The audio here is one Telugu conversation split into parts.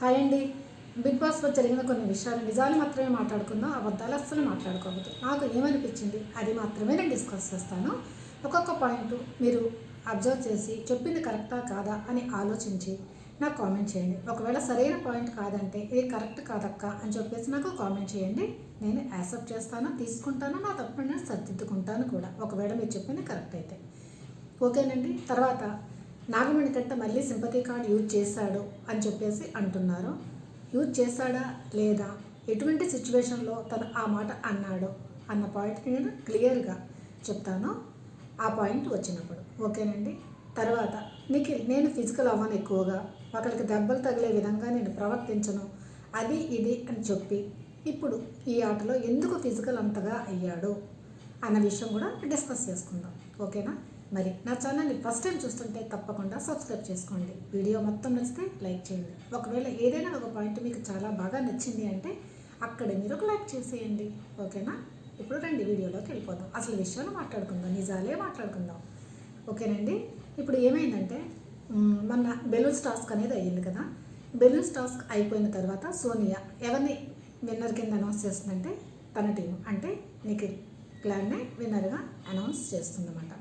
హాయ్ అండి. బిగ్ బాస్లో జరిగిన కొన్ని విషయాలు నిజాలు మాత్రమే మాట్లాడుకుందాం అబద్ధాలు అస్సలు మాట్లాడుకోవద్దు. నాకు ఏమనిపించింది? అది మాత్రమే నేను డిస్కస్ చేస్తాను. ఒక్కొక్క పాయింట్ మీరు అబ్జర్వ్ చేసి చెప్పింది కరెక్టా కాదా అని ఆలోచించి నాకు కామెంట్ చేయండి. ఒకవేళ సరైన పాయింట్ కాదంటే ఇది కరెక్ట్ కాదక్క అని చెప్పేసి నాకు కామెంట్ చేయండి. నేను యాక్సెప్ట్ చేస్తాను తీసుకుంటాను నా తప్పని నేను సర్దిద్దుకుంటాను కూడా. ఒకవేళ మీరు చెప్పింది కరెక్ట్ అయితే. ఓకేనండి? తర్వాత నాగమణి కంటే మళ్ళీ సింపతి కార్డ్ యూజ్ చేశాడు అని చెప్పేసి అంటున్నారు. యూజ్ చేశాడా లేదా? ఎటువంటి సిచ్యువేషన్లో తను ఆ మాట అన్నాడు? అన్న పాయింట్ నేను క్లియర్గా చెప్తాను. ఆ పాయింట్ వచ్చినప్పుడు. ఓకేనండి? తర్వాత నీకు నేను ఫిజికల్ అవ్వను ఎక్కువగా. ఒకరికి దెబ్బలు తగిలే విధంగా నేను ప్రవర్తించను. అది ఇది అని చెప్పి ఇప్పుడు ఈ ఆటలో ఎందుకు ఫిజికల్ అంతగా అయ్యాడు? అన్న విషయం కూడా డిస్కస్ చేసుకుందాం. ఓకేనా? మరి నా ఛానల్ని ఫస్ట్ టైం చూస్తుంటే తప్పకుండా సబ్స్క్రైబ్ చేసుకోండి. వీడియో మొత్తం నచ్చితే లైక్ చేయండి. ఒకవేళ ఏదైనా ఒక పాయింట్ మీకు చాలా బాగా నచ్చింది అంటే అక్కడ మీరు ఒక లైక్ చేసేయండి. ఓకేనా? ఇప్పుడు రండి వీడియోలోకి వెళ్ళిపోదాం. అసలు విషయాలు మాట్లాడుకుందాం. నిజాలే మాట్లాడుకుందాం. ఓకేనండి? ఇప్పుడు ఏమైందంటే మన మొన్న బెలూన్స్ టాస్క్ అనేది అయ్యింది కదా. బెలూన్స్ టాస్క్ అయిపోయిన తర్వాత సోనియా ఎవరిని విన్నర్ కింద అనౌన్స్ చేస్తుందంటే తన టీం. అంటే నిఖిల్ క్లాన్నే విన్నర్గా అనౌన్స్ చేస్తుందన్నమాట.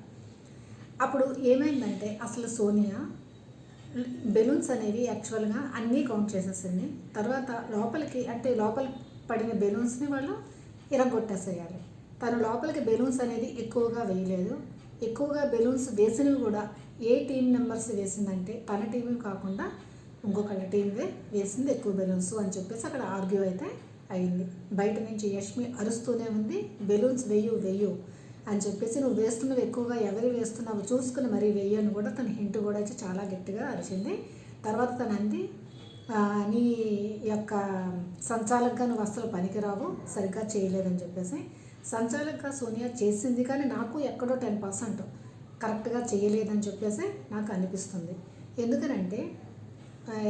అప్పుడు ఏమైందంటే అసలు సోనియా బెలూన్స్ అనేవి యాక్చువల్గా అన్నీ కౌంట్ చేసేసింది. తర్వాత లోపలికి అంటే లోపల పడిన బెలూన్స్ని వాళ్ళు ఇరగొట్టేసేయాలి. తను లోపలికి బెలూన్స్ అనేది ఎక్కువగా వేయలేదు. ఎక్కువగా బెలూన్స్ వేసినవి కూడా ఏ టీం నెంబర్స్ వేసిందంటే తన టీం కాకుండా ఇంకొకళ్ళ టీంవే వేసింది ఎక్కువ బెలూన్స్ అని చెప్పేసి అక్కడ ఆర్గ్యూ అయితే అయింది. బయట నుంచి యష్మి అరుస్తూనే ఉంది బెలూన్స్ వెయ్యు వెయ్యు అని చెప్పేసి నువ్వు వేస్తున్నవి ఎక్కువగా ఎవరు వేస్తున్నావు చూసుకుని మరీ వెయ్యి అని కూడా తన హింట్ కూడా ఇచ్చి చాలా గట్టిగా అరిచింది. తర్వాత తను అంది నీ యొక్క సంచాలకుగా నువ్వు అసలు పనికిరావు సరిగ్గా చేయలేదని చెప్పేసి. సంచాలకుగా సోనియా చేసింది కానీ నాకు ఎక్కడో టెన్ పర్సెంట్ కరెక్ట్గా చేయలేదని చెప్పేసి నాకు అనిపిస్తుంది. ఎందుకనంటే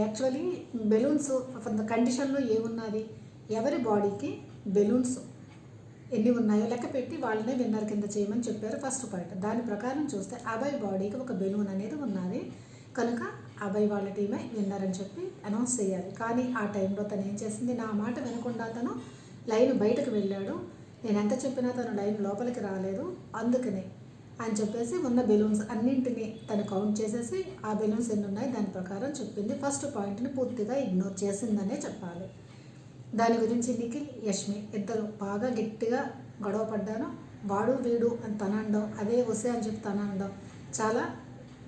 యాక్చువల్లీ బెలూన్స్ కండిషన్లో ఏమున్నది? ఎవరి బాడీకి బెలూన్స్ ఎన్ని ఉన్నాయో లెక్క పెట్టి వాళ్ళనే విన్నర్ కింద చేయమని చెప్పారు ఫస్ట్ పాయింట్ దాని ప్రకారం చూస్తే అభయ్ బాడీకి ఒక బెలూన్ అనేది ఉన్నది. కనుక అభయ్ వాళ్ళ టీమే విన్నర్ అని చెప్పి అనౌన్స్ చేయాలి. కానీ ఆ టైంలో తను ఏం చేసింది? నా మాట వినకుండా తను లైన్ బయటకు వెళ్ళాడు. నేను ఎంత చెప్పినా తను లైన్ లోపలికి రాలేదు. అందుకనే అని చెప్పేసి ఉన్న బెలూన్స్ అన్నింటినీ తను కౌంట్ చేసేసి ఆ బెలూన్స్ ఎన్ని ఉన్నాయి దాని ప్రకారం చెప్పింది. ఫస్ట్ పాయింట్ని పూర్తిగా ఇగ్నోర్ చేసిందనే చెప్పాలి. దాని గురించి నిఖిల్ యష్మి ఇద్దరు బాగా గట్టిగా గొడవ పడ్డాను. వాడు వీడు అని తన అనడం అదే వసే అని చెప్పి తన అనడం చాలా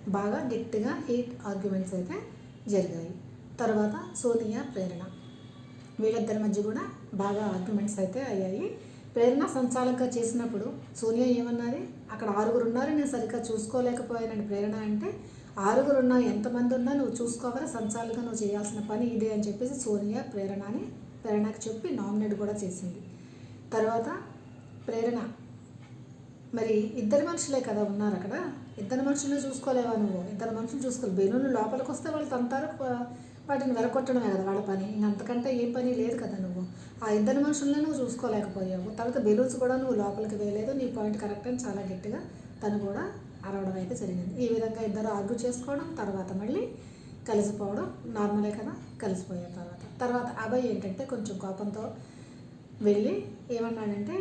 బాగా గట్టిగా హీట్ ఆర్గ్యుమెంట్స్ అయితే జరిగాయి. తర్వాత సోనియా ప్రేరణ. వీళ్ళిద్దరి మధ్య కూడా బాగా ఆర్గ్యుమెంట్స్ అయితే అయ్యాయి. ప్రేరణ సంచాలక చేసినప్పుడు సోనియా ఏమన్నది? అక్కడ ఆరుగురు ఉన్నారు నేను సరిగ్గా చూసుకోలేకపోయానని ప్రేరణ అంటే. ఆరుగురు ఉన్నా ఎంతమంది ఉన్నా నువ్వు చూసుకోవాలి? సంచాలక నువ్వు చేయాల్సిన పని ఇదే అని చెప్పేసి సోనియా ప్రేరణని ప్రేరణకు చెప్పి నామినేట్ కూడా చేసింది. తర్వాత ప్రేరణ. మరి ఇద్దరు మనుషులే కదా ఉన్నారు అక్కడ. ఇద్దరు మనుషులు చూసుకోలేవా నువ్వు? ఇద్దరు మనుషులు చూసుకోవాలి బెలూన్లు లోపలికి వస్తే వాళ్ళు తంతారు వాటిని వెరకొట్టడమే కదా వాళ్ళ పని. అంతకంటే ఏం పని లేదు కదా నువ్వు. ఆ ఇద్దరు మనుషులనే నువ్వు చూసుకోలేకపోయావు. తర్వాత బెలూన్స్ కూడా నువ్వు లోపలికి వేయలేదు. నీ పాయింట్ కరెక్ట్ అని చాలా గట్టిగా తను కూడా అరవడం అయితే జరిగింది. ఈ విధంగా ఇద్దరు ఆర్గ్యూ చేసుకోవడం తర్వాత మళ్ళీ కలిసిపోవడం నార్మలే కదా? కలిసిపోయిన తర్వాత. తర్వాత అబ్బాయి ఏంటంటే కొంచెం కోపంతో వెళ్ళి ఏమన్నాడంటే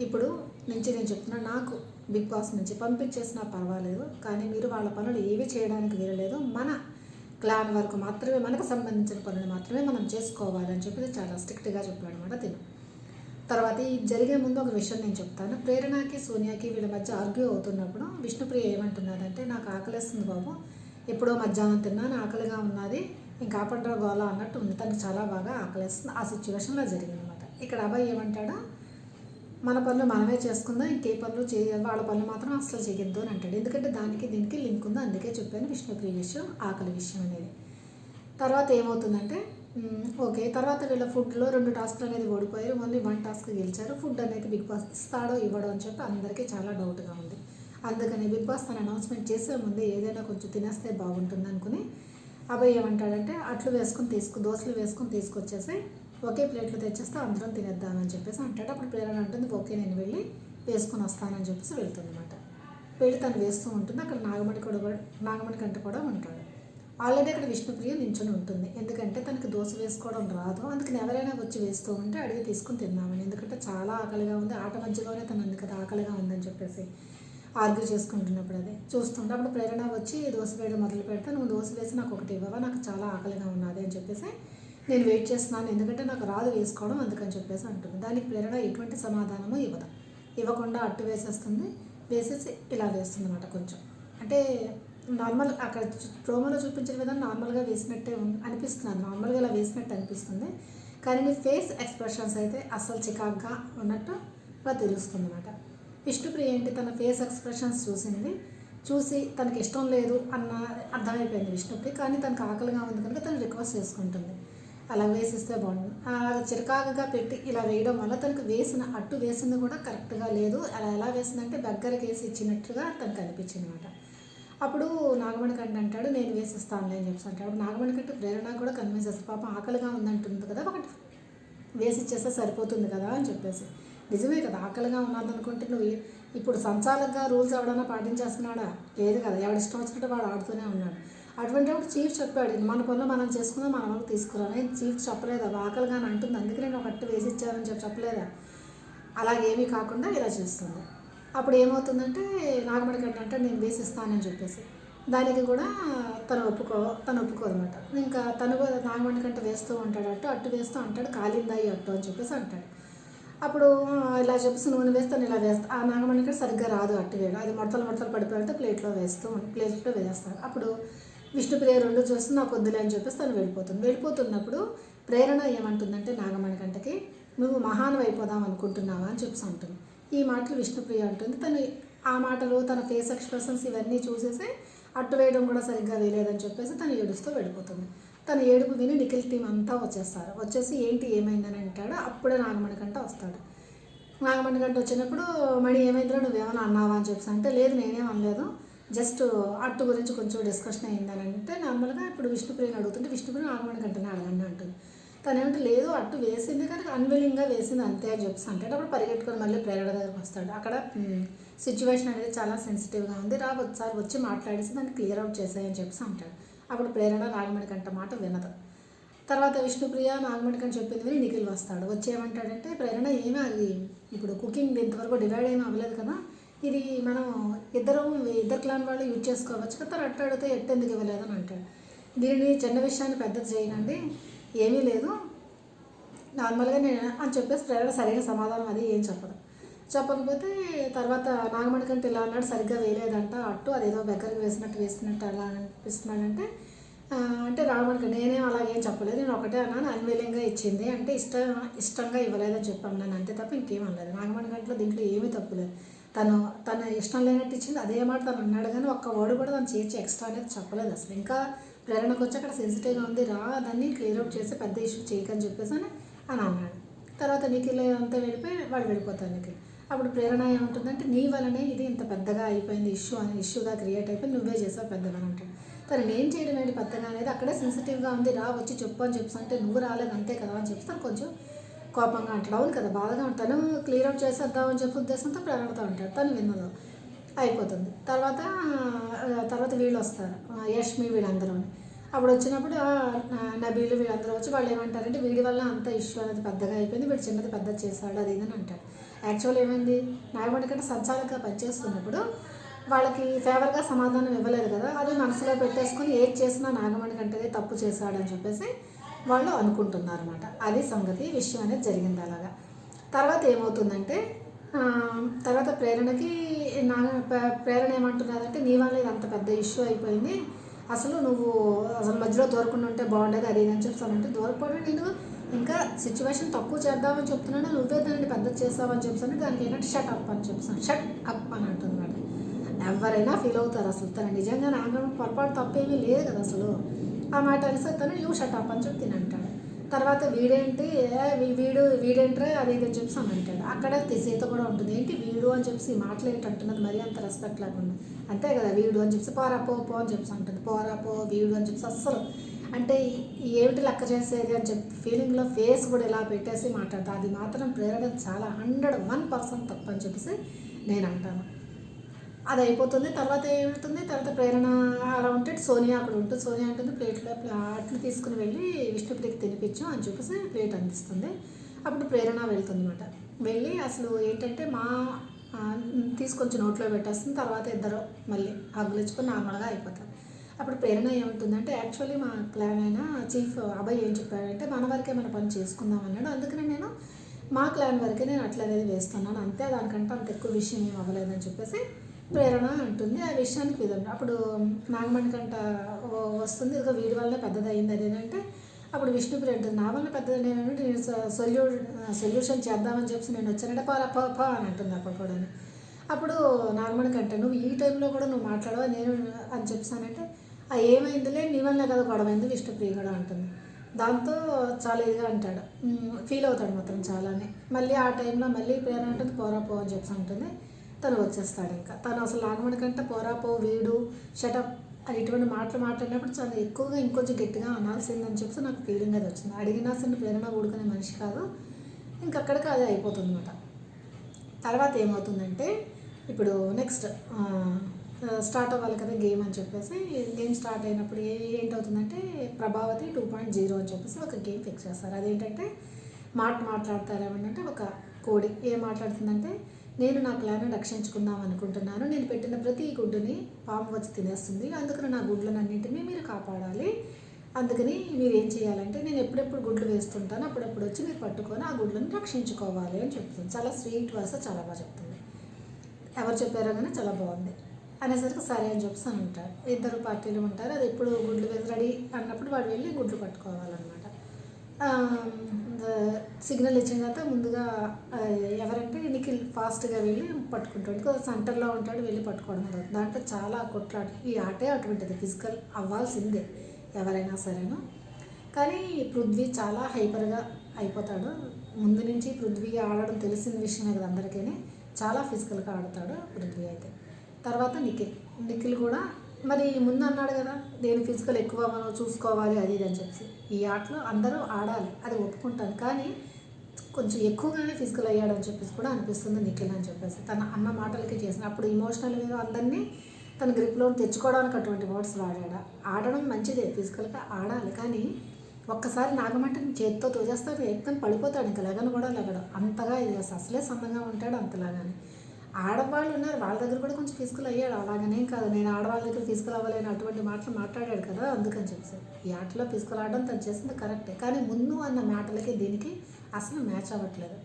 ఇప్పుడు నుంచి నేను చెప్తున్నా నాకు బిగ్ బాస్ నుంచి పంపించేసినా పర్వాలేదు కానీ మీరు వాళ్ళ పనులు ఏవి చేయడానికి వీరలేదు మన క్లాన్ వరకు మాత్రమే మనకు సంబంధించిన పనులు మాత్రమే మనం చేసుకోవాలని చెప్పి చాలా స్ట్రిక్ట్గా చెప్పాడు అనమాట తిను. తర్వాత ఈ జరిగే ముందు ఒక విషయం నేను చెప్తాను. ప్రేరణకి సోనియాకి వీళ్ళ మధ్య ఆర్గ్యూ అవుతున్నప్పుడు విష్ణుప్రియ ఏమంటున్నారంటే నాకు ఆకలిస్తుంది బాబు. ఎప్పుడో మధ్యాహ్నం తిన్నాను ఆకలిగా ఉన్నది ఇంకా పండ్ర గోళ అన్నట్టు ఉంది. తనకు చాలా బాగా ఆకలిస్తుంది. ఆ సిచ్యువేషన్లో జరిగిందనమాట. ఇక్కడ అబ్బాయి ఏమంటాడా? మన పనులు మనమే చేసుకుందాం ఇంకే పనులు చే వాళ్ళ పనులు మాత్రం అస్సలు చేయొద్దు అని అంటాడు. ఎందుకంటే దానికి దీనికి లింక్ ఉంది. అందుకే చెప్పాను విష్ణుప్రియ విషయం ఆకలి విషయం అనేది. తర్వాత ఏమవుతుందంటే ఓకే తర్వాత వీళ్ళ ఫుడ్లో రెండు టాస్క్లు అనేది ఓడిపోయారు. ఓన్లీ వన్ టాస్క్ గెలిచారు. ఫుడ్ అనేది బిగ్ బాస్ ఇస్తాడో ఇవ్వడో అని చెప్పి అందరికీ చాలా డౌట్గా ఉంది. అందుకని బిగ్ బాస్ తన అనౌన్స్మెంట్ చేసే ముందే ఏదైనా కొంచెం తినేస్తే బాగుంటుంది అనుకుని అబ్బాయి ఏమంటాడంటే అట్లు వేసుకొని తీసుకు దోశలు వేసుకొని తీసుకొచ్చేసి ఒకే ప్లేట్లో తెచ్చేస్తే అందరం తినేద్దామని చెప్పేసి అంటాడు. అప్పుడు ప్రేరణ అంటుంది ఓకే నేను వెళ్ళి వేసుకొని వస్తానని చెప్పేసి వెళ్తుంది అనమాట వెళ్ళి తను వేస్తూ ఉంటుంది. అక్కడ నాగమణి కూడా నాగమణి కంట కూడా ఉంటాడు. ఆల్రెడీ అక్కడ విష్ణుప్రియ నించుని ఉంటుంది. ఎందుకంటే తనకి దోశ వేసుకోవడం రాదు. అందుకని ఎవరైనా వచ్చి వేస్తూ ఉంటే అడిగి తీసుకుని తిన్నామని ఎందుకంటే చాలా ఆకలిగా ఉంది. ఆట మధ్యలోనే తను అంది ఆకలిగా ఉందని చెప్పేసి ఆర్గ్యూ చేసుకుంటున్నప్పుడు అదే. చూస్తుంటే అప్పుడు ప్రేరణ వచ్చి దోశ వేయడం మొదలు పెడితే నువ్వు దోశ వేసి నాకు ఒకటి ఇవ్వవా? నాకు చాలా ఆకలిగా ఉన్నది అని చెప్పేసి నేను వెయిట్ చేస్తున్నాను. ఎందుకంటే నాకు రాదు వేసుకోవడం అందుకని చెప్పేసి అంటుంది. దానికి ప్రేరణ ఎటువంటి సమాధానము ఇవ్వదు. ఇవ్వకుండా అట్టు వేసేస్తుంది. వేసేసి ఇలా వేస్తుంది అనమాట కొంచెం. అంటే నార్మల్ అక్కడ ప్రోమోలో చూపించిన విధంగా నార్మల్గా వేసినట్టే అనిపిస్తుంది. నార్మల్గా ఇలా వేసినట్టు అనిపిస్తుంది. కానీ నీ ఫేస్ ఎక్స్ప్రెషన్స్ అయితే అసలు చికాగ్గా ఉన్నట్టు తెలుస్తుంది అనమాట విష్ణుప్రియ ఏంటి? తన ఫేస్ ఎక్స్ప్రెషన్స్ చూసింది. చూసి తనకి ఇష్టం లేదు అన్న అర్థమైపోయింది విష్ణుప్రియ. కానీ తనకు ఆకలిగా ఉంది కనుక తను రిక్వెస్ట్ చేసుకుంటుంది. అలా వేసిస్తే బాగుంటుంది ఆ పెట్టి ఇలా వేయడం వల్ల తనకు వేసిన అట్టు వేసింది కూడా కరెక్ట్గా లేదు. అలా ఎలా వేసిందంటే దగ్గరకి వేసి ఇచ్చినట్టుగా తనకు అనిపించింది అనమాట అప్పుడు నాగమణికంట అంటాడు నేను వేసిస్తానులే అని చెప్పి అంటాడు. అప్పుడు నాగమణి ప్రేరణ కూడా కన్విన్స్ చేస్తారు పాపం ఆకలిగా ఉందంటుంది కదా ఒకటి వేసి ఇచ్చేస్తే సరిపోతుంది కదా అని చెప్పేసి. నిజమే కదా ఆకలిగా ఉన్నదనుకుంటే నువ్వు ఇప్పుడు సంచాలకుగా రూల్స్ ఎవడన్నా పాటించేస్తున్నాడా? లేదు కదా ఎవడి ఇష్టం వచ్చినట్టు వాడు ఆడుతూనే ఉన్నాడు. అటువంటి చీఫ్ చెప్పాడు మన పనులు మనం చేసుకుందాం మన వాళ్ళకి తీసుకురా నేను చీఫ్ చెప్పలేదా? ఆకలిగా అని అంటుంది అందుకే నేను ఒక అట్టు వేసి ఇచ్చానని చెప్పి చెప్పలేదా? అలాగేమీ కాకుండా ఇలా చేస్తుంది. అప్పుడు ఏమవుతుందంటే నాగమణి అంటే నేను వేసిస్తానని చెప్పేసి. దానికి కూడా తను ఒప్పుకో తను ఒప్పుకోదన్నమాట. ఇంకా తను నాగమణి కంటే వేస్తూ ఉంటాడు అట్టు అట్టు వేస్తూ అంటాడు కాలిందాయి అట్టు? అని చెప్పేసి అంటాడు. అప్పుడు ఇలా చెప్పేసి నూనె వేస్తాను ఇలా వేస్తా. ఆ నాగమణి కంటే సరిగ్గా రాదు అట్టు వేయడం అది ముడతలు ముడతలు పడిపోయితే ప్లేట్లో వేస్తూ ప్లేట్లో వేస్తాను. అప్పుడు విష్ణుప్రియ రెండు చూస్తే నాకు వద్దులే అని చెప్పేసి తను వెళ్ళిపోతుంది. వెళ్ళిపోతున్నప్పుడు ప్రేరణ ఏమంటుందంటే నాగమణి కంటకి నువ్వు మహాన్ అయిపోదాం అనుకుంటున్నావా? అని చెప్పేసి అంటుంది. ఈ మాటలు విష్ణుప్రియ అంటుంది. తను ఆ మాటలు తన ఫేస్ ఎక్స్ప్రెషన్స్ ఇవన్నీ చూసేసి అట్టు వేయడం కూడా సరిగ్గా వేయలేదని చెప్పేసి తను ఏడుస్తూ వెళ్ళిపోతుంది. తన ఏడుపు విని నిఖిల్ టీం అంతా వచ్చేస్తారు. వచ్చేసి ఏంటి ఏమైందని అంటాడు. అప్పుడే నాగమణి గంట వస్తాడు. నాగమణి గంట వచ్చినప్పుడు మణి ఏమైందిరా? నువ్వేమైనా అన్నావా? అని చెప్పి అంటే లేదు నేనేం అనలేదు. జస్ట్ అట్టు గురించి కొంచెం డిస్కషన్ అయిందని అంటే నార్మల్గా ఇప్పుడు విష్ణుప్రియని అడుగుతుంటే విష్ణుప్రియ నాగమణి గంటనే అడగండి అంటుంది. తను లేదు అట్టు వేసింది కానీ అన్విలింగ్గా వేసింది అంతే అని చెప్పేసి అంటాడు అప్పుడు పరిగెట్టుకొని మళ్ళీ ప్రేరణ దగ్గరకు వస్తాడు. అక్కడ సిచ్యువేషన్ అనేది చాలా సెన్సిటివ్గా ఉంది. రా ఒకసారి వచ్చి మాట్లాడేసి దాన్ని క్లియర్ అవుట్ చేసాయని చెప్పేసి అంటాడు. అప్పుడు ప్రేరణ నాగమణికంట మాట వినదు. తర్వాత విష్ణుప్రియ నాగమణికంట చెప్పింది విని నిఖిల్ వస్తాడు. వచ్చి ఏమంటాడంటే ప్రేరణ ఏమీ అది? ఇప్పుడు కుకింగ్ ఇంతవరకు డివైడ్ ఏమీ అవ్వలేదు కదా? ఇది మనం ఇద్దరు ఇద్దరు క్లాన్ వాళ్ళు యూజ్ చేసుకోవచ్చు కదా? తను అట్ట అడిగితే ఎట్టెందుకు ఇవ్వలేదు అని అంటాడు. దీనిని చిన్న విషయాన్ని పెద్దది చేయనండి. ఏమీ లేదు. నార్మల్గా నేను అని చెప్పేసి ప్రేరణ సరైన సమాధానం అది ఏం చెప్పదు. చెప్పకపోతే తర్వాత నాగమణికంటే ఇలా అన్నాడు సరిగ్గా వేయలేదంట. అట్టు అదేదో బెగ్గరికి వేసినట్టు వేసినట్టు అలా అనిపిస్తున్నాడంటే అంటే రావడానికి నేనేం అలాగేం చెప్పలేదు. నేను ఒకటే అన్నాను అన్వేలింగ్గా ఇచ్చింది. అంటే ఇష్టం ఇష్టంగా ఇవ్వలేదని చెప్పాను నేను అంతే తప్ప ఇంకేం అనలేదు. నాగమణి గంటలో దీంట్లో ఏమీ తప్పులేదు తను తన ఇష్టం లేనట్టు ఇచ్చింది. అదే మాట తను అన్నాడు కానీ ఒక్క వర్డ్ కూడా తను చేర్చి ఎక్స్ట్రా అనేది చెప్పలేదు అసలు. ఇంకా ప్రేరణకు వచ్చి అక్కడ సెన్సిటివ్గా ఉంది. రా దాన్ని క్లియర్ అవుట్ చేసి పెద్ద ఇష్యూ చేయకని చెప్పేసి అని అని అన్నాడు. తర్వాత నిఖిల్ అంతా వెళ్ళిపోయి వాడు వెళ్ళిపోతాను నిఖిల్ అప్పుడు ప్రేరణ ఏముంటుందంటే నీ వల్లనే ఇది ఇంత పెద్దగా అయిపోయింది ఇష్యూ అని ఇష్యూగా క్రియేట్ అయిపోయి నువ్వే చేసావు పెద్దగా అని అంటాడు తను నేను చేయడం ఏంటి పెద్దగా అనేది అక్కడే సెన్సిటివ్గా ఉంది రా వచ్చి చెప్పు అని చెప్పి అంటే నువ్వు రాలేదు అంతే కదా అని చెప్తే తను కొంచెం కోపంగా అంటాడు. అవును కదా బాధగా ఉంటాను క్లియర్ అవుట్ చేసేద్దామని చెప్పి ఉద్దేశంతో ప్రేరణతో ఉంటాడు. తను విన్నదు అయిపోతుంది. తర్వాత తర్వాత వీళ్ళు వస్తారు. యష్మి వీళ్ళందరూ. అప్పుడు వచ్చినప్పుడు నబీలు వీళ్ళందరూ వచ్చి వాళ్ళు ఏమంటారంటే వీడి వల్ల అంత ఇష్యూ అనేది పెద్దగా అయిపోయింది వీడు చిన్నది పెద్ద చేశాడు అది ఇదని అంటాడు. యాక్చువల్ ఏమైంది? నాగమణి కంటే సంచాలకుగా పనిచేస్తున్నప్పుడు వాళ్ళకి ఫేవర్గా సమాధానం ఇవ్వలేదు కదా అది మనసులో పెట్టేసుకొని ఏది చేసినా నాగమణి కంటే తప్పు చేశాడని చెప్పేసి వాళ్ళు అనుకుంటున్నారు అనమాట అది సంగతి విషయం అనేది జరిగింది అలాగా. తర్వాత ఏమవుతుందంటే తర్వాత ప్రేరణకి నా ప్రేరణ ఏమంటున్నారంటే నీ వల్ల ఇది అంత పెద్ద ఇష్యూ అయిపోయింది. అసలు నువ్వు అసలు మధ్యలో దూరకుండా ఉంటే బాగుండేది అది ఇది అని చెప్తానంటే దూరపడి నేను ఇంకా సిచ్యువేషన్ తక్కువ చేద్దామని చెప్తున్నాను నువ్వే దాన్ని పెద్ద చేస్తావని చెప్తాను దానికి ఏంటంటే షట్ అప్ అని చెప్తాను షట్ అప్ అని అంటుంది ఎవరైనా ఫీల్ అవుతారు అసలు. తను నిజంగా నాకు పొరపాటు తప్పేమీ లేదు కదా అసలు. ఆ మాట అనేసి తను యూ షట్ అప్ అని చెప్పి అంటాడు తర్వాత వీడేంటి? వీడు వీడేంట్రా? అది ఇది అని చెప్పి అని అంటాడు అక్కడ సీత కూడా ఉంటుంది. ఏంటి వీడు అని చెప్పి మాటలు ఏంటి అంటున్నది? మరీ అంత రెస్పెక్ట్ లేకుండా. అంతే కదా వీడు అని చెప్పి పోరా పో పో అని చెప్పి అంటుంది. పోరా పో వీడు అని చెప్పి అస్సలు అంటే ఏమిటి లెక్క చేసేది అని చెప్పి ఫీలింగ్లో ఫేస్ కూడా ఇలా పెట్టేసి మాట్లాడతా. అది మాత్రం ప్రేరణ చాలా హండ్రెడ్ వన్ పర్సెంట్ తప్పని చెప్పేసి నేను అంటాను. అది అయిపోతుంది తర్వాత ఏమవుతుంది? తర్వాత ప్రేరణ అలా ఉంటే సోనియా అక్కడ ఉంటుంది. సోనియా ఉంటుంది ప్లేట్లో అట్లు తీసుకుని వెళ్ళి విష్ణుప్రియకి తినిపించు అని చెప్పేసి ప్లేట్ అందిస్తుంది. అప్పుడు ప్రేరణ వెళ్తుంది అనమాట వెళ్ళి అసలు ఏంటంటే మా తీసుకొచ్చి నోట్లో పెట్టేస్తుంది. తర్వాత ఇద్దరు మళ్ళీ హగ్గులు నార్మల్గా అయిపోతారు. అప్పుడు ప్రేరణ ఏముంటుందంటే యాక్చువల్లీ మా క్లాన్ అయిన చీఫ్ అబ్బాయి ఏం చెప్పాడంటే మన వరకే మన పని చేసుకుందాం అన్నాడు. అందుకనే నేను మా క్లాన్ వరకే నేను అట్లా అనేది వేస్తున్నాను. అంతే దానికంటే అంత ఎక్కువ విషయం ఏం అవ్వలేదని చెప్పేసి ప్రేరణ అంటుంది. ఆ విషయానికి విధంగా అప్పుడు నాగమణి కంట వస్తుంది. ఇదిగో వీడి వల్లనే పెద్దదయ్యింది అది ఏంటంటే అప్పుడు విష్ణుప్రియ అంటుంది నా వల్ల పెద్దది నేను నేను సొల్యూ సొల్యూషన్ చేద్దామని చెప్పి నేను వచ్చానంటే పా పా పా అని అంటుంది అప్పుడు కూడా అప్పుడు నాగమణి కంట నువ్వు ఈ టైంలో కూడా నువ్వు మాట్లాడవా? నేను అని చెప్పానంటే ఏమైందిలే నీ వల్లే కదా గొడవైంది విష్ణుప్రియ కూడా అంటుంది. దాంతో చాలా ఇదిగా అంటాడు. ఫీల్ అవుతాడు మాత్రం చాలానే. మళ్ళీ ఆ టైంలో మళ్ళీ ప్రేరణ ఉంటుంది పోరా పో అని చెప్పి అంటుంది. తను వచ్చేస్తాడు ఇంకా. తను అసలు నాగమణి కంటే పోరా పో వీడు షటప్ ఇటువంటి మాటలు మాట్లాడినప్పుడు చాలా ఎక్కువగా ఇంకొంచెం గట్టిగా అనాల్సిందని చెప్పి నాకు ఫీలింగ్ అది వచ్చింది. అడిగినా సరే ప్రేరణ ఊడుకునే మనిషి కాదు. ఇంకక్కడికి అది అయిపోతుంది అనమాట తర్వాత ఏమవుతుందంటే ఇప్పుడు నెక్స్ట్ స్టార్ట్ అవ్వాలి కదా గేమ్ అని చెప్పేసి. గేమ్ స్టార్ట్ అయినప్పుడు ఏ ఏంటవుతుందంటే ప్రభావతి టూ పాయింట్ జీరో అని చెప్పేసి ఒక గేమ్ ఫిక్స్ చేస్తారు. అదేంటంటే మాట మాట్లాడతారు ఏమంటే ఒక కోడి. ఏం మాట్లాడుతుందంటే నేను నా ప్లాన్ రక్షించుకుందాం అనుకుంటున్నాను. నేను పెట్టిన ప్రతి గుడ్డుని పాము వచ్చి తినేస్తుంది. అందుకని నా గుడ్లనన్నింటినీ మీరు కాపాడాలి. అందుకని మీరు ఏం చేయాలంటే నేను ఎప్పుడెప్పుడు గుడ్లు వేస్తుంటాను అప్పుడప్పుడు వచ్చి మీరు పట్టుకొని ఆ గుడ్లను రక్షించుకోవాలి అని చెప్తుంది. చాలా స్వీట్ వర్స్ చాలా బాగా చెప్తుంది. ఎవరు చెప్పారో కానీ చాలా బాగుంది. అనేసరికి సరే అని చెప్పేసి అని ఉంటారు ఇద్దరు పార్టీలు ఉంటారు. అది ఎప్పుడు గుడ్లు వేసి రెడీ అన్నప్పుడు వాడు వెళ్ళి గుడ్లు పట్టుకోవాలన్నమాట. సిగ్నల్ ఇచ్చిన తర్వాత ముందుగా ఎవరంటే నిఖిల్ ఫాస్ట్గా వెళ్ళి పట్టుకుంటాడు. సెంటర్లో ఉంటాడు వెళ్ళి పట్టుకోవడం జరుగుతుంది దాంట్లో చాలా కొట్లాట ఈ ఆటే అటువంటిది. ఫిజికల్ అవ్వాల్సిందే ఎవరైనా సరేను. కానీ పృథ్వీ చాలా హైపర్గా అయిపోతాడు. ముందు నుంచి పృథ్వీ ఆడడం తెలిసిన విషయమే కదా అందరికీ చాలా ఫిజికల్గా ఆడతాడు పృథ్వీ అయితే. తర్వాత నిఖిల్. నిఖిల్ కూడా మరి ముందు అన్నాడు కదా నేను ఫిజికల్ ఎక్కువ మనం చూసుకోవాలి అది ఇది అని చెప్పి ఈ ఆటలో అందరూ ఆడాలి అది ఒప్పుకుంటాను కానీ కొంచెం ఎక్కువగానే ఫిజికల్ అయ్యాడని చెప్పేసి కూడా అనిపిస్తుంది నిఖిల్ అని చెప్పేసి. తన అన్న మాటలకి చేసిన అప్పుడు ఇమోషనల్ మీద అందరినీ తన గ్రిప్లో తెచ్చుకోవడానికి అటువంటి వర్డ్స్ వాడాడు. ఆడడం మంచిదే ఫిజికల్గా ఆడాలి. కానీ ఒక్కసారి నాగమంటని చేతితో తోచేస్తాడు ఎక్కని పడిపోతాడు ఇంకా లెగను కూడా లెగడు. అంతగా ఇది అసలే సన్నగా ఉంటాడు అంతలాగానే. ఆడవాళ్ళు ఉన్నారు వాళ్ళ దగ్గర కూడా కొంచెం ఫిజికల్ అయ్యాడు. అలాగనేం కాదు నేను ఆడవాళ్ళ దగ్గర ఫిజికల్ అవ్వలేని అటువంటి మాటలు మాట్లాడాడు కదా అందుకని చెప్పి ఈ ఆటలో ఫిజికల్ ఆడడం తను చేసింది కరెక్టే కానీ ముందు అన్న మాటలకి దీనికి అసలు మ్యాచ్ అవ్వట్లేదు.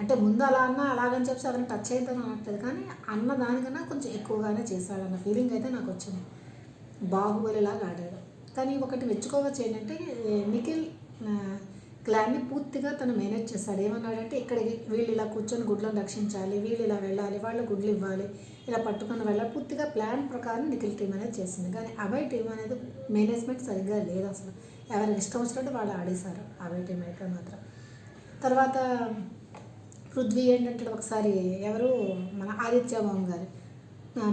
అంటే ముందు అలా అన్నా అలాగని చెప్పి అతను టచ్ అవుతాను అనట్లేదు. కానీ అన్న దానికన్నా కొంచెం ఎక్కువగానే చేశాడు అన్న ఫీలింగ్ అయితే నాకు వచ్చింది. బాహుబలిలాగా ఆడాడు. కానీ ఒకటి మెచ్చుకోవచ్చు ఏంటంటే నిఖిల్ క్లాన్ని పూర్తిగా తను మేనేజ్ చేస్తాడు. ఏమన్నాడంటే ఇక్కడికి వీళ్ళు ఇలా కూర్చొని గుడ్లను రక్షించాలి వీళ్ళు ఇలా వెళ్ళాలి వాళ్ళు గుడ్లు ఇవ్వాలి ఇలా పట్టుకొని వెళ్ళాలి. పూర్తిగా ప్లాన్ ప్రకారం నిఖిల్ టీం అనేది చేసింది. కానీ అభయ్ టీం అనేది మేనేజ్మెంట్ సరిగ్గా లేదు అసలు. ఎవరికి ఇష్టం వచ్చినట్టు వాళ్ళు ఆడేశారు అభయ్ టీం అయితే మాత్రం. తర్వాత పృథ్వీ ఏంటంటే ఒకసారి ఎవరు? మన ఆదిత్య గారు.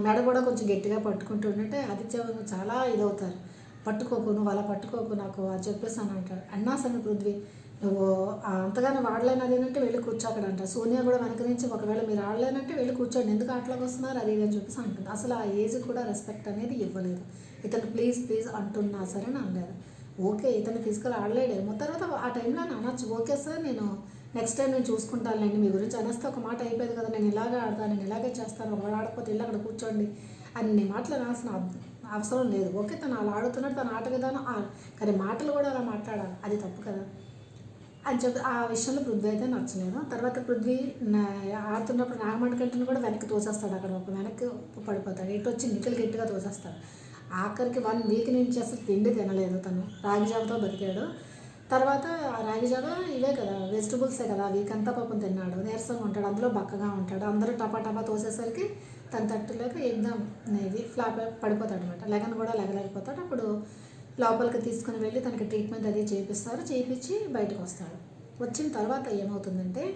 మెడ కూడా కొంచెం గట్టిగా పట్టుకుంటుంటే ఆదిత్య బాబు చాలా ఇదవుతారు. పట్టుకోకు నువ్వు అలా పట్టుకోకు నాకు అని చెప్పేసి అని అంటాడు. అన్నా సరే పృథ్వీ నువ్వు అంతగానో వాడలేనది ఏంటంటే వెళ్ళి కూర్చో అక్కడ అంట సోనియా కూడా వెనక నుంచి ఒకవేళ మీరు ఆడలేనంటే వెళ్ళి కూర్చోండి. ఎందుకు ఆటలోకి వస్తున్నారు? అది ఇది అని చెప్పేసి అంటుంది. అసలు ఆ ఏజ్ కూడా రెస్పెక్ట్ అనేది ఇవ్వలేదు. ఇతను ప్లీజ్ ప్లీజ్ అంటున్నా సరే అని అనలేదు. ఓకే ఇతను ఫిజికల్ ఆడలేడేమో తర్వాత ఆ టైంలో అనొచ్చు. ఓకే సార్ నేను నెక్స్ట్ టైం నేను చూసుకుంటానులేండి. మీ గురించి అనేస్తే ఒక మాట అయిపోయింది కదా. నేను ఇలాగే ఆడతాను నేను ఇలాగే చేస్తాను. ఒకవేళ ఆడకపోతే ఇల్లు అక్కడ కూర్చోండి అన్ని మాటలు అనాల్సిన అవసరం లేదు. ఓకే తను అలా ఆడుతున్నాడు తన ఆట విధానం కానీ మాటలు కూడా అలా మాట్లాడాలి. అది తప్పు కదా. అని చెప్పి ఆ విషయంలో పృథ్వీ అయితే నచ్చలేదు. తర్వాత పృథ్వీ ఆడుతున్నప్పుడు ఆడుతున్నప్పుడు నాగమణికంటిని కూడా వెనక్కి తోసేస్తాడు అక్కడ. ఒక వెనక్కి పడిపోతాడు. ఇటు వచ్చి నిఖిల్ గట్టిగా తోసేస్తాడు. ఆఖరికి వన్ వీక్ నుంచి అసలు తిండి తినలేదు తను. రాగి బతికాడు. తర్వాత ఆ రాగి ఇవే కదా వెజిటబుల్సే కదా. వీక్ అంతా పాపం తిన్నాడు. నీరసంగా ఉంటాడు. అందులో బక్కగా ఉంటాడు. అందరూ టపా టపా తోసేసరికి తన తట్టులేక ఎగ్జామ్ అనేది ఫ్లాప్ పడిపోతాడు అనమాట లెగన్ కూడా లెగలేకపోతాడు. అప్పుడు లోపలికి తీసుకుని వెళ్ళి తనకి ట్రీట్మెంట్ అది చేపిస్తారు. చేయించి బయటకు వస్తాడు. వచ్చిన తర్వాత ఏమవుతుందంటే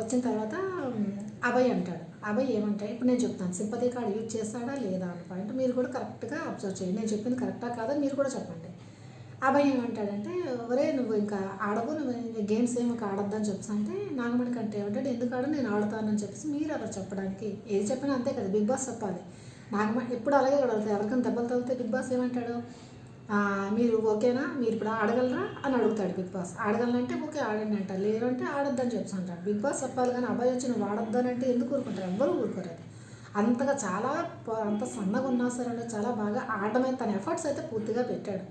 వచ్చిన తర్వాత అభయ్ అంటాడు. అభయ్ ఏమంటాడు? ఇప్పుడు నేను చెప్తాను. సింపతి కార్డు యూజ్ చేస్తాడా లేదా? అని పాయింట్. మీరు కూడా కరెక్ట్గా అబ్జర్వ్ చేయండి. నేను చెప్పింది కరెక్టా కాదా మీరు కూడా చెప్పండి. అబ్బాయి ఏమంటాడంటే ఒరే నువ్వు ఇంకా ఆడవు నువ్వు ఇంకా గేమ్స్ ఏమి ఇంకా ఆడొద్దని చెప్పేసి అంటే నాగమణి కంటే ఏమంటాడు ఎందుకు ఆడ నేను ఆడతానని చెప్పేసి మీరు ఎవరు చెప్పడానికి ఏది చెప్పినా అంతే కదా బిగ్ బాస్ చెప్పాలి. నాగమణి ఎప్పుడు అలాగే అడుగుతాయి ఎవరికైనా దెబ్బలు తగిలితే బిగ్ బాస్ ఏమంటాడు? మీరు ఓకేనా? మీరు ఇప్పుడు ఆడగలరా? అని అడుగుతాడు బిగ్ బాస్. ఆడగలనంటే ఓకే ఆడండి అంటారు లేరు అంటే ఆడొద్దని చెప్పేసి అంటాడు. బిగ్ బాస్ చెప్పాలి కానీ అబ్బాయి వచ్చి నువ్వు ఆడొద్దానంటే ఎందుకు ఊరుకుంటారు? ఎవ్వరు ఊరుకోరు అది. అంతగా చాలా అంత సన్నగా ఉన్నా సరే అంటే చాలా బాగా ఆడమే తన ఎఫర్ట్స్ అయితే పూర్తిగా పెట్టాడు.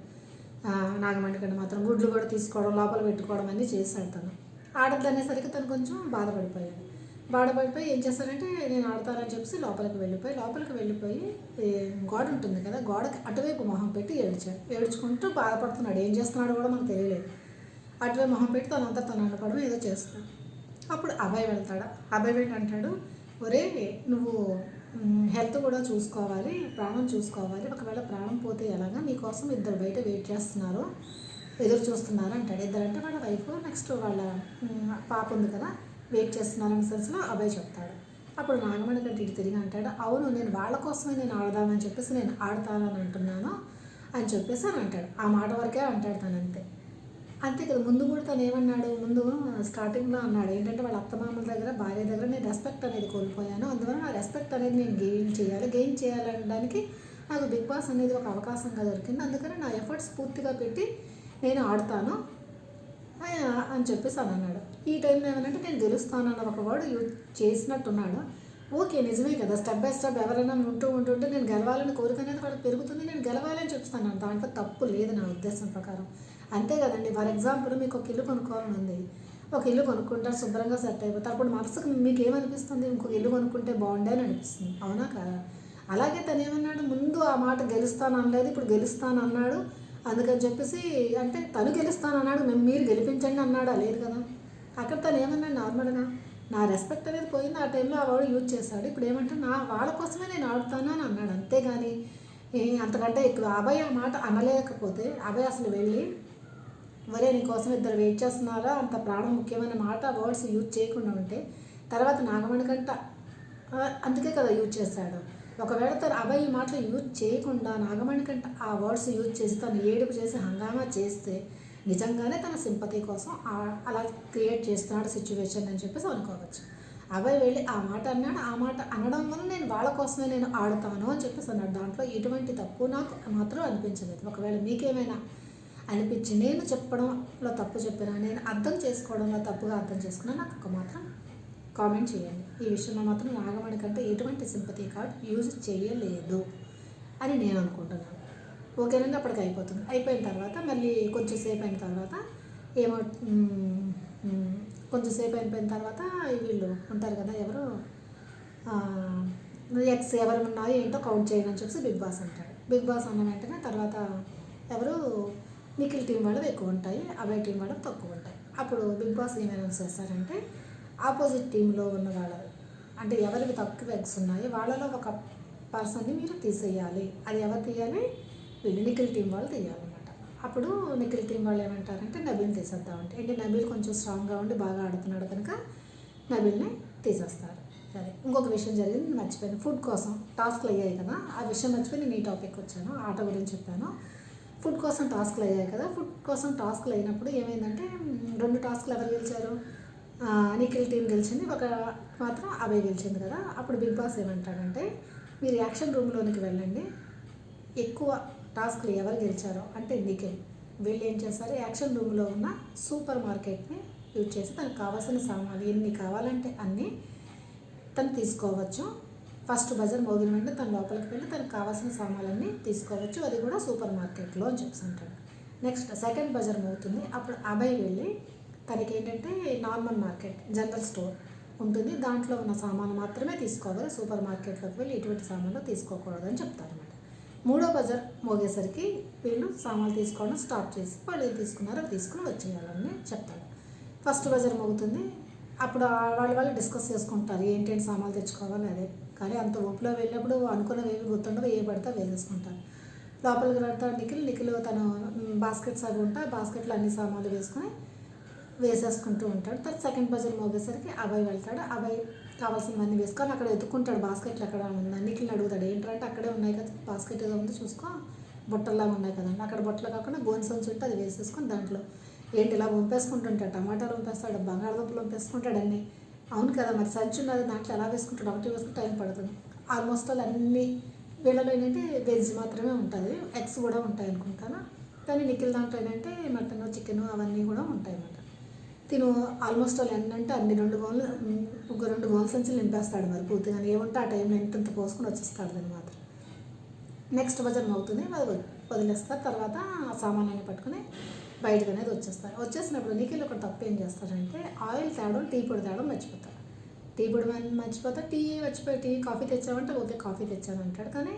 నాగమండి కంటే మాత్రం గుడ్లు కూడా తీసుకోవడం లోపల పెట్టుకోవడం అన్నీ చేశాడు తను. ఆడద్దు అనేసరికి తను కొంచెం బాధపడిపోయాడు. బాధపడిపోయి ఏం చేస్తానంటే నేను ఆడతానని చెప్పేసి లోపలికి వెళ్ళిపోయి లోపలికి వెళ్ళిపోయి గోడ ఉంటుంది కదా గోడకి అటువైపు మొహం పెట్టి ఏడ్చాడు. ఏడ్చుకుంటూ బాధపడుతున్నాడు. ఏం చేస్తున్నాడో కూడా మనకు తెలియలేదు. అటువైపు మొహం పెట్టి తనంతా తను అనపడడం ఏదో చేస్తున్నాడు. అప్పుడు అభయ్ వెళ్తాడు. అభయ్ వెళ్ళి అంటాడు ఒరే నువ్వు హెల్త్ కూడా చూసుకోవాలి ప్రాణం చూసుకోవాలి. ఒకవేళ ప్రాణం పోతే ఎలాగా? మీకోసం ఇద్దరు బయట వెయిట్ చేస్తున్నారు ఎదురు చూస్తున్నారు అంటాడు. ఇద్దరు అంటే వాళ్ళ వైఫ్ నెక్స్ట్ వాళ్ళ పాప ఉంది కదా వెయిట్ చేస్తున్నారనే సెన్స్లో అబ్బాయి చెప్తాడు. అప్పుడు నాగమణి కంటే ఇటు తిరిగి అంటాడు అవును నేను వాళ్ళ కోసమే నేను ఆడదామని చెప్పేసి నేను ఆడతానని అంటున్నాను అని చెప్పేసి అని అంటాడు. ఆ మాట వరకే అంటాడు తనంతే. అంతే కదా ముందు కూడా తను ఏమన్నాడు ముందు స్టార్టింగ్లో అన్నాడు ఏంటంటే వాళ్ళ అత్తమామల దగ్గర భార్య దగ్గర నేను రెస్పెక్ట్ అనేది కోల్పోయాను అందువల్ల ఆ రెస్పెక్ట్ అనేది నేను గెయిన్ చేయాలి. గెయిన్ చేయాలనడానికి నాకు బిగ్ బాస్ అనేది ఒక అవకాశంగా దొరికింది. అందుకని నా ఎఫర్ట్స్ పూర్తిగా పెట్టి నేను ఆడతాను అని చెప్పేసి అని అన్నాడు. ఈ టైంలో ఏమనంటే నేను గెలుస్తానన్న ఒక వర్డ్ యూజ్ చేసినట్టున్నాడు. ఓకే నిజమే కదా స్టెప్ బై స్టెప్ ఎవరైనా ఉంటూ ఉంటుంటే నేను గెలవాలని కోరిక అనేది వాళ్ళకి పెరుగుతుంది నేను గెలవాలని చెప్తాను దాంట్లో తప్పు లేదు నా ఉద్దేశం ప్రకారం. అంతే కదండి. ఫర్ ఎగ్జాంపుల్ మీకు ఒక ఇల్లు కొనుక్కోవాలని ఉంది ఒక ఇల్లు కొనుక్కుంటారు శుభ్రంగా సెట్ అయిపోతారు అప్పుడు మనసుకు మీకు ఏమనిపిస్తుంది? ఇంకొక ఇల్లు కొనుక్కుంటే బాగుండే అని అనిపిస్తుంది. అవునా కదా? అలాగే తను ఏమన్నాడు? ముందు ఆ మాట గెలుస్తాను అనలేదు ఇప్పుడు గెలుస్తాను అన్నాడు. అందుకని చెప్పేసి అంటే తను గెలుస్తాను అన్నాడు మేము మీరు గెలిపించండి అన్నాడా? లేదు కదా. అక్కడ తను ఏమన్నాడు? నార్మల్గా నా రెస్పెక్ట్ అనేది పోయింది. ఆ టైంలో ఆ వాడు యూజ్ చేశాడు. ఇప్పుడు ఏమంటే నా వాళ్ళ కోసమే నేను ఆడుతాను అని అన్నాడు. అంతేగాని ఏ, అంతకంటే ఎక్కువ అభయ్ ఆ మాట అనలేకపోతే అభయ్ అసలు వెళ్ళి మరే నీకోసం ఇద్దరు వెయిట్ చేస్తున్నారా? అంత ప్రాణం ముఖ్యమైన మాట వర్డ్స్ యూజ్ చేయకుండా ఉంటే తర్వాత నాగమణి కంట అందుకే కదా యూజ్ చేశాడు ఒకవేళ తను అభయ్ ఈ మాటలు యూజ్ చేయకుండా నాగమణి కంట ఆ వర్డ్స్ యూజ్ చేసి తను ఏడుపు చేసి హంగామా చేస్తే నిజంగానే తన సింపతి కోసం అలా క్రియేట్ చేస్తున్నాడు సిచ్యువేషన్ అని చెప్పేసి అనుకోవచ్చు. అభయ్ వెళ్ళి ఆ మాట అన్నాడు. ఆ మాట అనడం వల్ల నేను వాళ్ళ కోసమే నేను ఆడుతాను అని చెప్పేసి అన్నాడు. దాంట్లో ఎటువంటి తప్పు నాకు మాత్రం అనిపించలేదు. ఒకవేళ మీకేమైనా అనిపించి నేను చెప్పడంలో తప్పు చెప్పినా నేను అర్థం చేసుకోవడంలో తప్పుగా అర్థం చేసుకున్నా నాకు ఒక మాత్రం కామెంట్ చేయండి. ఈ విషయంలో మాత్రం నాగమణి కంటే ఎటువంటి సింపతి కార్డ్ యూజ్ చేయలేదు అని నేను అనుకుంటున్నాను. ఓకేనండి అప్పటికి అయిపోతుంది. అయిపోయిన తర్వాత మళ్ళీ కొంచెం సేపు అయిన తర్వాత ఏమో కొంచెం సేపు అయిపోయిన తర్వాత వీళ్ళు ఉంటారు కదా ఎవరు ఎక్స్ ఎవరు ఉన్నాయో ఏంటో కౌంట్ చేయను అని చెప్పి బిగ్ బాస్ అంటాడు. బిగ్ బాస్ అన్న వెంటనే తర్వాత ఎవరు నిఖిల్ టీం వాళ్ళు ఎక్కువ ఉంటాయి అభయ్ టీం వాళ్ళు తక్కువ ఉంటాయి అప్పుడు బిగ్ బాస్ ఏం అనౌన్స్ చేస్తారంటే ఆపోజిట్ టీంలో ఉన్న వాళ్ళ అంటే ఎవరికి తక్కువ ఎగ్స్ ఉన్నాయో వాళ్ళలో ఒక పర్సన్ని మీరు తీసేయాలి. అది ఎవరు తీయాలి? వీళ్ళు నిఖిల్ టీం వాళ్ళు తీయాలన్నమాట. అప్పుడు నిఖిల్ టీం వాళ్ళు ఏమంటారంటే నబీల్ తీసేద్దాం అంటే నబీల్ కొంచెం స్ట్రాంగ్గా ఉండి బాగా ఆడుతున్నాడు కనుక నబీల్ని తీసేస్తారు. సరే ఇంకొక విషయం జరిగింది మర్చిపోయాను. ఫుడ్ కోసం టాస్క్లు అయ్యాయి కదా ఆ విషయం మర్చిపోయి నేను ఈ టాపిక్ వచ్చాను. ఆట గురించి చెప్పాను. ఫుడ్ కోసం టాస్క్లు అయ్యాయి కదా. ఫుడ్ కోసం టాస్క్లు అయినప్పుడు ఏమైందంటే రెండు టాస్క్లు ఎవరు గెలిచారు? నిఖిల్ టీం గెలిచింది ఒక మాత్రం అభయ్ గెలిచింది కదా. అప్పుడు బిగ్ బాస్ ఏమంటాడంటే మీరు యాక్షన్ రూమ్లోనికి వెళ్ళండి. ఎక్కువ టాస్క్లు ఎవరు గెలిచారో అంటే నిఖిల్. వీళ్ళు ఏం చేస్తారు? యాక్షన్ రూమ్లో ఉన్న సూపర్ మార్కెట్ని యూజ్ చేసి తనకు కావాల్సిన సామాన్లు ఎన్ని కావాలంటే అన్నీ తను తీసుకోవచ్చు. ఫస్ట్ బజార్ మోగిన వెంటనే తన లోపలికి వెళ్ళి తనకు కావాల్సిన సామాన్లన్నీ తీసుకోవచ్చు. అది కూడా సూపర్ మార్కెట్లో అని చెప్పి అంటాడు. నెక్స్ట్ సెకండ్ బజార్ మోగుతుంది అప్పుడు అభయ్ వెళ్ళి తనకి ఏంటంటే నార్మల్ మార్కెట్ జనరల్ స్టోర్ ఉంటుంది. దాంట్లో ఉన్న సామాను మాత్రమే తీసుకోవాలి. సూపర్ మార్కెట్లోకి వెళ్ళి ఎటువంటి సామాన్లు తీసుకోకూడదు అని చెప్తారన్నమాట. మూడో బజర్ మోగేసరికి వీళ్ళు సామాన్లు తీసుకోవడం స్టార్ట్ చేసి వాళ్ళు ఏం తీసుకున్నారో తీసుకుని వచ్చేయాలని చెప్తారు. ఫస్ట్ బజర్ మోగుతుంది. అప్పుడు వాళ్ళ వాళ్ళు వాళ్ళు డిస్కస్ చేసుకుంటారు. ఏంటి సామాన్లు తెచ్చుకోవాలి అదే కానీ అంత ఊపిలో వెళ్ళినప్పుడు అనుకున్నవి ఏమి గుర్తుండవు ఏ పడితే వేసేసుకుంటాను లోపలికి వెళ్తాడు నిఖిల్ నిఖిల్ తను బాస్కెట్స్ అవి ఉంటాయి బాస్కెట్లో అన్ని సామాన్లు వేసుకొని వేసేసుకుంటూ ఉంటాడు. తర్వాత సెకండ్ బజర్ మోగేసరికి అబ్బాయి వెళ్తాడు. అబ్బాయి కావాల్సినవన్నీ వేసుకొని అక్కడ ఎత్తుకుంటాడు బాస్కెట్లు ఎక్కడ ఉందా? నిఖిల్ని అడుగుతాడు. ఏంటంటే అక్కడే ఉన్నాయి కదా బాస్కెట్ ఏదో ఉంది చూసుకో. బుట్టల్లాగా ఉన్నాయి కదండి అక్కడ బుట్టలు కాకుండా గోన్ చుట్టూ ఉంటే అది వేసేసుకొని దాంట్లో ఏంటి ఇలా వంపేసుకుంటుంటాడు. టమాటాలు వంపేస్తాడు బంగాళదుంపలు వంపేసుకుంటాడు అన్నీ. అవును కదా మరి సంచి ఉన్నది దాంట్లో ఎలా వేసుకుంటాడు? ఒకటి వేసుకుంటే టైం పడుతుంది. ఆల్మోస్ట్ ఆల్ అన్ని వీళ్ళలో ఏంటంటే వెజ్ మాత్రమే ఉంటుంది. ఎగ్స్ కూడా ఉంటాయి అనుకుంటాను? కానీ నిఖిల్ దాంట్లో ఏంటంటే మటన్ చికెన్ అవన్నీ కూడా ఉంటాయి అన్నమాట. తిను ఆల్మోస్ట్ ఆల్ ఏంటంటే అన్ని రెండు గోన్లు ఒక రెండు గోన్ల సంచులు నింపేస్తాడు మరి పూర్తిగా. ఏముంటే ఆ టైంలో ఎంత పోసుకొని వచ్చేస్తాడు దాన్ని మాత్రం. నెక్స్ట్ భజన అవుతుంది. అది వది- వదిలేస్తారు. తర్వాత ఆ సామాన్యాన్ని పట్టుకుని బయటకు అనేది వచ్చేస్తారు. వచ్చేసినప్పుడు నీకెళ్ళి ఒక తప్పు ఏం చేస్తారంటే ఆయిల్ తేవడం టీ పొడి తేవడం మర్చిపోతాడు టీ పొడి మన- టీ మర్చిపోయి టీ కాఫీ తెచ్చామంటే ఓకే కాఫీ తెచ్చాను అంటాడు. కానీ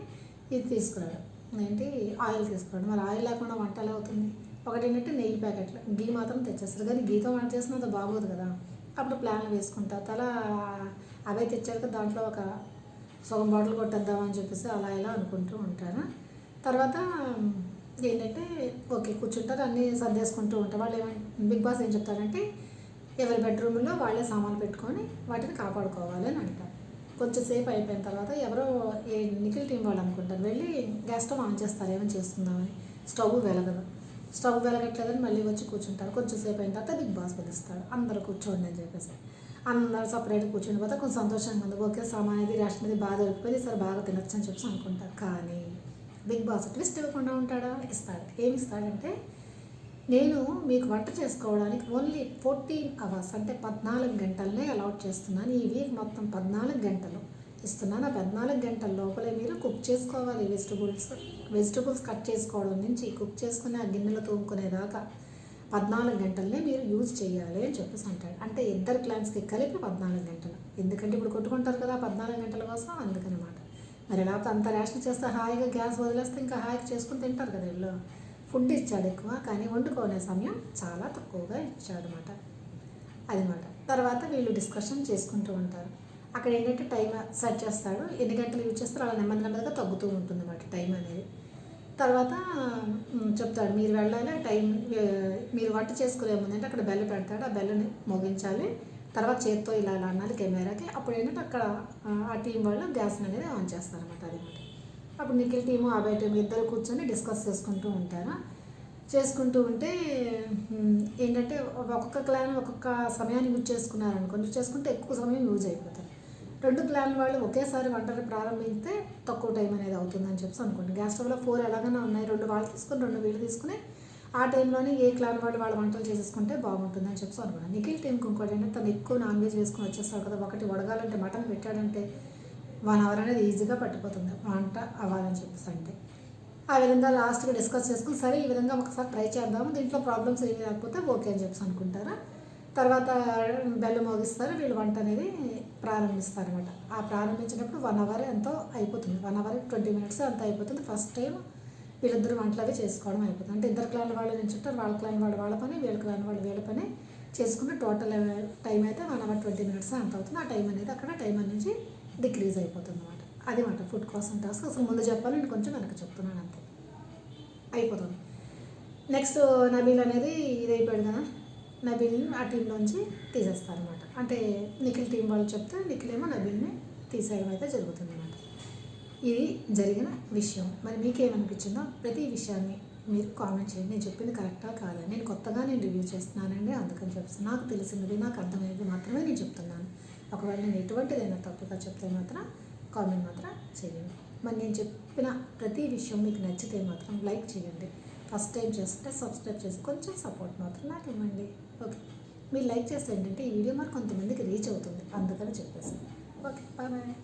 ఇది తీసుకురాడు ఏంటి? ఆయిల్ తీసుకురాడు మరి ఆయిల్ లేకుండా వంట ఎలా అవుతుంది? ఒకటి ఏంటంటే నెయ్యి ప్యాకెట్లు. గీ మాత్రం తెచ్చేస్తారు. కానీ గీతో వంట చేసినంత బాగోదు కదా. అప్పుడు ప్లాన్లు వేసుకుంటా. తల అవే తెచ్చాక దాంట్లో ఒక సగం బాటిల్ కొట్టేద్దామని చెప్పేసి అలా ఇలా అనుకుంటూ ఉంటారు తర్వాత ఏంటంటే ఓకే కూర్చుంటారు అన్నీ సర్దేసుకుంటూ ఉంటారు. వాళ్ళు ఏమంటే బిగ్ బాస్ ఏం చెప్తారంటే ఎవరి బెడ్రూమ్లో వాళ్ళే సామాన్లు పెట్టుకొని వాటిని కాపాడుకోవాలి అని అంటారు. కొంచెంసేపు అయిపోయిన తర్వాత ఎవరో ఏ నిఖిల్ టీం వాళ్ళు అనుకుంటారు వెళ్ళి గ్యాస్ స్టవ్ ఆన్ చేస్తారు ఏమైనా చేస్తుందామని స్టవ్ వెలగదు. స్టవ్ వెలగట్లేదని మళ్ళీ వచ్చి కూర్చుంటారు. కొంచెం సేపు అయిన తర్వాత బిగ్ బాస్ పిలుస్తాడు అందరూ కూర్చోండి అని చెప్పేసి. అందరూ సపరేట్ కూర్చుని పోతే కొంచెం సంతోషంగా ఉంది. ఓకే సామాన్ ఇది రేషన్ అనేది బాగా దొరికిపోయింది సరే బాగా తినొచ్చు అని చెప్పేసి అనుకుంటారు. కానీ బిగ్ బాస్ ట్విస్ట్ ఇవ్వకుండా ఉంటాడా? ఇస్తాడు. ఏమి ఇస్తాడంటే నేను మీకు వంట చేసుకోవడానికి ఓన్లీ ఫోర్టీన్ అవర్స్ అంటే పద్నాలుగు గంటలనే అలాట్ చేస్తున్నాను. ఈ వీక్ మొత్తం పద్నాలుగు గంటలు ఇస్తున్నాను. ఆ పద్నాలుగు గంటల లోపలే మీరు కుక్ చేసుకోవాలి. వెజిటబుల్స్ వెజిటబుల్స్ కట్ చేసుకోవడం నుంచి కుక్ చేసుకుని ఆ గిన్నెలు తోముకునేదాకా పద్నాలుగు గంటలనే మీరు యూజ్ చేయాలి అని చెప్పేసి అంటాడు. అంటే ఇద్దరు క్లాన్స్కి కలిపి పద్నాలుగు గంటలు. ఎందుకంటే ఇప్పుడు కొట్టుకుంటారు కదా పద్నాలుగు గంటల కోసం అందుకనమాట. మరి ఎలా అంత రేషన్ చేస్తే హాయిగా గ్యాస్ వదిలేస్తే ఇంకా హాయిగా చేసుకుని తింటారు కదా వీళ్ళు. ఫుడ్ ఇచ్చాడు ఎక్కువ కానీ వండుకోనే సమయం చాలా తక్కువగా ఇచ్చాడు అనమాట అదనమాట తర్వాత వీళ్ళు డిస్కషన్ చేసుకుంటూ ఉంటారు. అక్కడ ఏంటంటే టైం సెట్ చేస్తాడు. ఎన్ని గంటలు యూజ్ చేస్తారు అలా నెమ్మది నెమ్మదిగా తగ్గుతూ ఉంటుంది అనమాట టైం అనేది. తర్వాత చెప్తాడు మీరు వెళ్ళాలి టైం మీరు వంట చేసుకునే ముందంటే అక్కడ బెల్ల పెడతాడు. ఆ బెల్లని మోగించాలి. తర్వాత చేత్తో ఇలా ఇలా అనాలి కెమెరాకి. అప్పుడు ఏంటంటే అక్కడ ఆ, టీం వాళ్ళు గ్యాస్ అనేది ఆన్ చేస్తారనమాట అది అప్పుడు నిఖిల్ టీము అభయ టీం ఇద్దరు కూర్చొని డిస్కస్ చేసుకుంటూ ఉంటారు. చేసుకుంటూ ఉంటే ఏంటంటే ఒక్కొక్క క్లాన్ ఒక్కొక్క సమయాన్ని యూజ్ చేసుకున్నారు యూజ్ చేసుకుంటే ఎక్కువ సమయం యూజ్ అయిపోతుంది. రెండు క్లాన్ వాళ్ళు ఒకేసారి వంటలు ప్రారంభిస్తే తక్కువ టైం అనేది అవుతుందని చెప్పి అనుకోండి. గ్యాస్ స్టవ్లో ఫోర్ ఎలాగైనా ఉన్నాయి రెండు వాళ్ళు తీసుకొని రెండు వీళ్ళు తీసుకుని ఆ టైంలోనే ఏ క్లాన్ వాళ్ళు వాళ్ళ వంటలు చేసేసుకుంటే బాగుంటుందని చెప్పి అనుకున్నాను నిఖిల్ టీంకి ఇంకోటి ఏంటంటే తను ఎక్కువ నాన్ వెజ్ వేసుకుని వచ్చేస్తాడు కదా ఒకటి వడగాలంటే మటన్ పెట్టాడంటే వన్ అవర్ అనేది ఈజీగా పట్టిపోతుంది. వంట అవ్వాలని చెప్పేసి అంటే. ఆ విధంగా లాస్ట్గా డిస్కస్ చేసుకుని సరే ఈ విధంగా ఒకసారి ట్రై చేద్దాము దీంట్లో ప్రాబ్లమ్స్ ఏమి లేకపోతే ఓకే అని చెప్పేసి అనుకుంటారా? తర్వాత బెల్లం మోగిస్తారు వీళ్ళు వంట అనేది ప్రారంభిస్తారు అనమాట ఆ ప్రారంభించినప్పుడు వన్ అవర్ ఎంతో అయిపోతుంది. వన్ అవర్ ట్వంటీ మినిట్స్ అంత అయిపోతుంది. ఫస్ట్ టైం వీళ్ళిద్దరు వంటలవి అవి చేసుకోవడం అయిపోతుంది. అంటే ఇద్దరు క్లాన్ వాళ్ళు నించుంటారు వాళ్ళ క్లాన్ వాళ్ళు వాళ్ళ పని వీళ్ళ క్లాన్ వాళ్ళు వీళ్ళ పని చేసుకుంటే టోటల్ టైం అయితే వన్ అవర్ ట్వంటీ మినిట్స్ అంత అవుతుంది. ఆ టైం అనేది అక్కడ టైం అనేది డిక్రీజ్ అయిపోతుంది అనమాట అది మాట ఫుడ్ కోసం టాస్క్. అసలు ముందు చెప్పాలి నేను కొంచెం వెనక చెప్తున్నాను అంతే. అయిపోతుంది. నెక్స్ట్ నబీల్ అనేది ఇది అయిపోయాడు కదా? నబీల్ని ఆ టీంలోంచి తీసేస్తారనమాట అంటే నిఖిల్ టీం వాళ్ళు చెప్తే నిఖిల్ ఏమో నబీల్ని తీసేయడం అయితే జరుగుతుంది అనమాట ఇది జరిగిన విషయం. మరి మీకేమనిపించిందో ప్రతి విషయాన్ని మీరు కామెంట్ చేయండి. నేను చెప్పింది కరెక్టా కాదా? నేను కొత్తగా నేను రివ్యూ చేస్తున్నానండి. అందుకని చెప్తాను నాకు తెలిసినది నాకు అర్థమైనది మాత్రమే నేను చెప్తున్నాను. ఒకవేళ నేను ఎటువంటిదైనా తప్పుగా చెప్తే మాత్రం కామెంట్ మాత్రం చేయండి. మరి నేను చెప్పిన ప్రతి విషయం మీకు నచ్చితే మాత్రం లైక్ చేయండి. ఫస్ట్ టైం చేస్తే సబ్స్క్రైబ్ చేసి కొంచెం సపోర్ట్ మాత్రం నాకు ఇవ్వండి. ఓకే. మీరు లైక్ చేస్తే ఏంటంటే ఈ వీడియో మరి కొంతమందికి రీచ్ అవుతుంది. అందుకని చెప్పేసి. ఓకే. Bye bye.